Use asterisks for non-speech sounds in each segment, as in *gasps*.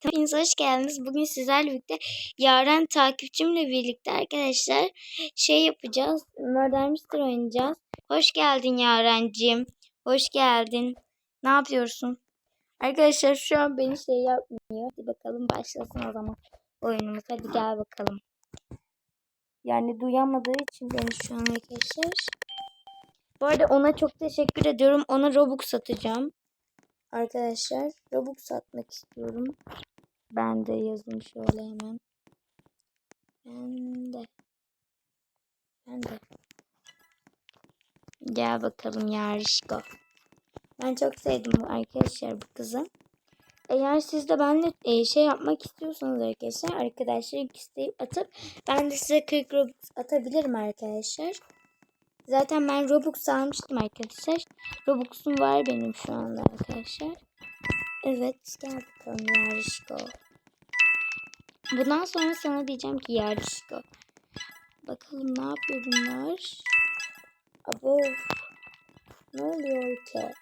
Hepiniz hoş geldiniz. Bugün sizlerle birlikte Yaren takipçimle birlikte arkadaşlar şey yapacağız. Murder Mystery oynayacağız. Hoş geldin Yarencim. Hoş geldin. Ne yapıyorsun? Arkadaşlar şu an beni şey yapmıyor. Hadi bakalım başlasın o zaman oyunumuz. Hadi gel bakalım. Yani duyamadığı için beni şu an arkadaşlar. Bu arada ona çok teşekkür ediyorum. Ona Robux satacağım. Arkadaşlar Robux satmak istiyorum. Ben de yazayım şöyle hemen. Ben de. Ben de. Gel bakalım Yarışko. Ben çok sevdim bu arkadaşlar bu kızı. Eğer siz de benimle e, şey yapmak istiyorsanız arkadaşlar arkadaşlar isteyip atıp ben de size 40 Robux atabilirim arkadaşlar. Zaten ben Robux almıştım arkadaşlar. Robux'um var benim şu anda arkadaşlar. Evet gel bakalım Yarışko. Bundan sonra sana diyeceğim ki Yarışko. Bakalım ne yapıyor bunlar? Abo. Ne oluyor ki?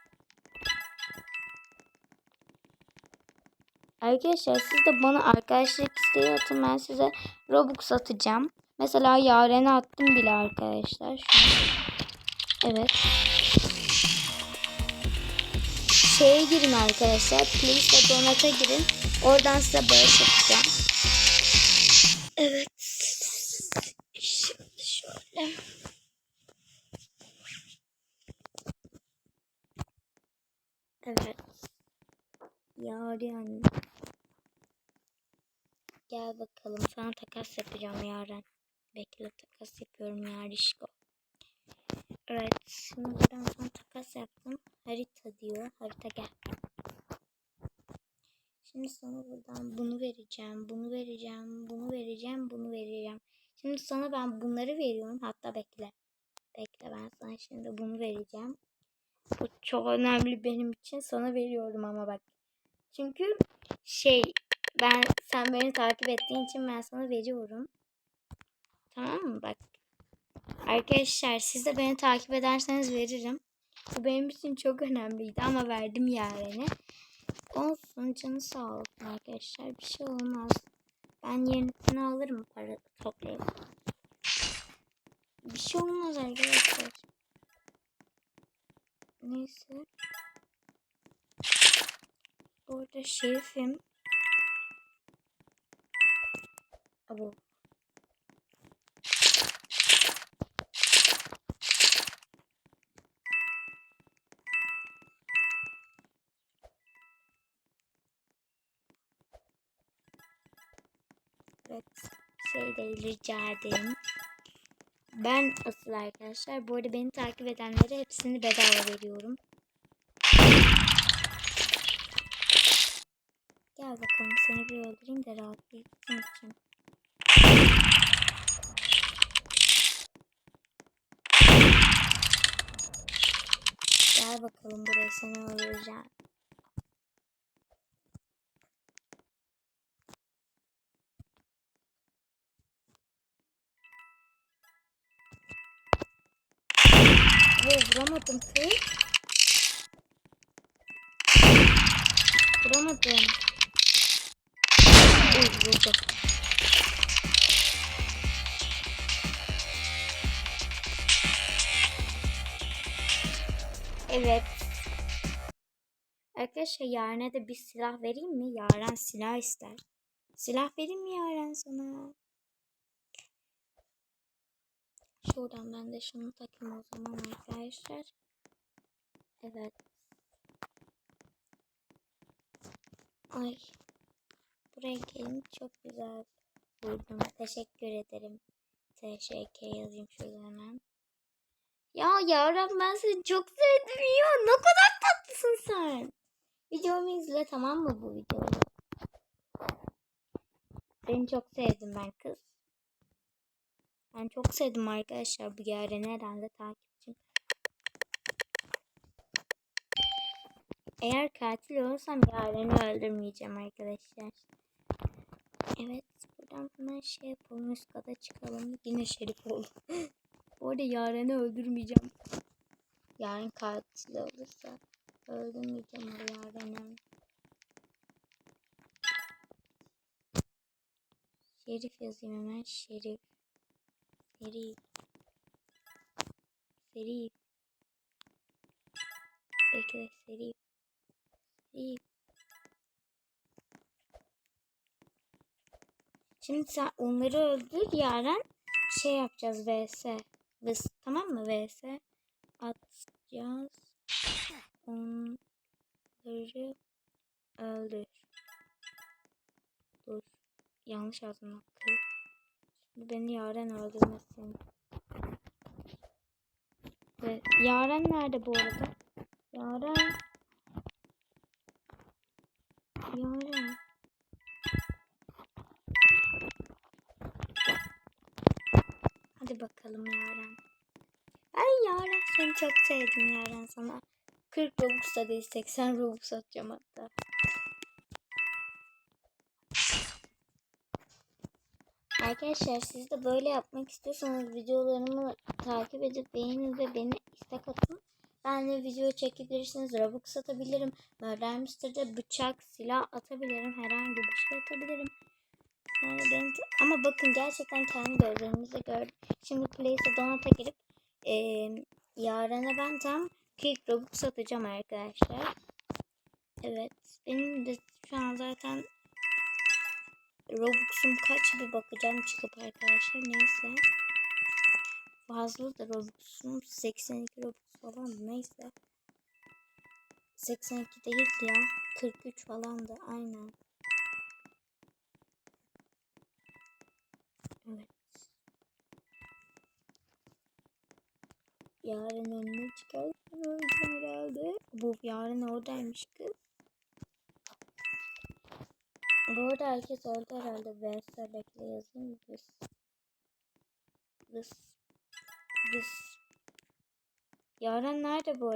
Arkadaşlar siz de bana arkadaşlık isteği atın. Ben size Robux atacağım. Mesela Yaren'e attım bile arkadaşlar. Şu an. Evet. Şeye girin arkadaşlar. Please ve Donat'a girin. Oradan size bağış yapacağım. Evet. Şimdi şöyle. Evet. Yaren. Gel bakalım. Sana takas yapacağım Yaren. Bekle takas yapıyorum Yarişko. Evet. Şimdi buradan sana takas yaptım. Harita diyor. Harita gel. Şimdi sana buradan bunu vereceğim. Bunu vereceğim. Bunu vereceğim. Bunu vereceğim. Şimdi sana ben bunları veriyorum. Hatta bekle. Bekle ben sana şimdi bunu vereceğim. Bu çok önemli benim için. Sana veriyorum ama bak. Çünkü şey ben sen beni takip ettiğin için ben sana veriyorum. Tamam mı? Bak. Arkadaşlar siz de beni takip ederseniz veririm. Bu benim için çok önemliydi ama verdim yani. Olsun canı sağ olsun arkadaşlar. Bir şey olmaz. Ben yenisini alırım para toplayıp. Bir şey olmaz arkadaşlar. Neyse. Bu arada şerifim. Abo. Evet. Şey değil rica ederim. Ben asıl arkadaşlar. Bu arada beni takip edenlere hepsini bedava veriyorum. Gel bakalım seni bir öldüreyim de rahatlayasın için. Gel bakalım buraya seni öldüreceğim. Ve vuramadım kız. Vuramadım. Uy vurdum. Evet. Arkadaşlar Yaren'e de bir silah vereyim mi? Yaren silah ister. Silah vereyim mi Yaren sana? Şuradan ben de şunu takayım o zaman arkadaşlar. Evet. Ay. Buraya gelin çok güzel vurdum. Teşekkür ederim. Teşekkür yazayım şurada hemen. Ya Yaren ben seni çok sevdim ya. Ne kadar tatlısın sen. Videomu izle tamam mı bu videoyu? Seni çok sevdim ben kız. Ben çok sevdim arkadaşlar bu Yaren'i herhalde takipçim. Eğer katil olursam Yaren'i öldürmeyeceğim arkadaşlar. Evet buradan hemen şey yapalım üst kata çıkalım. Yine şerif oldu. *gasps* bu arada Yaren'i öldürmeyeceğim. Yaren katil olursa öldürmeyeceğim o Yaren'i. Şerif yazayım hemen. Şerif. Şerif. Şerif. Bekle Şerif. Şerif. Şimdi sen onları öldür Yaren. Şey yapacağız vs. Vs tamam mı vs? Atacağız. Onları öldür. Dur. Yanlış yazdım hakkı. Beni Yaren öldürmesin. Ve Yaren nerede bu arada? Yaren. Yaren. Hadi bakalım Yaren. Ben Yaren seni çok sevdim Yaren sana. 40 Robux da değil 80 Robux atacağım hatta. Arkadaşlar siz de böyle yapmak istiyorsanız videolarımı takip edip beğenin ve beni istek atın. Ben de video çekebilirsiniz. Robux atabilirim. Murder Mystery'de bıçak, silah atabilirim. Herhangi bir şey atabilirim. Yani benim ama bakın gerçekten kendi gözlerimizle gördüm. Şimdi Place'e Donat'a girip eee yarına ben tam 40 Robux atacağım arkadaşlar. Evet. Benim de şu an zaten Robux'um kaç bir bakacağım çıkıp arkadaşlar. Neyse. Fazla da Robux'um 82 Robux falan neyse. 82 değil ya. 43 falan da aynen. Evet. Yarın önüne çıkartacağım herhalde. Bu yarın oradaymış kız. Bu arada herkes öldü herhalde. VS bekle yazayım. Vıs. Vıs. Vıs. Yaren nerede bu arada?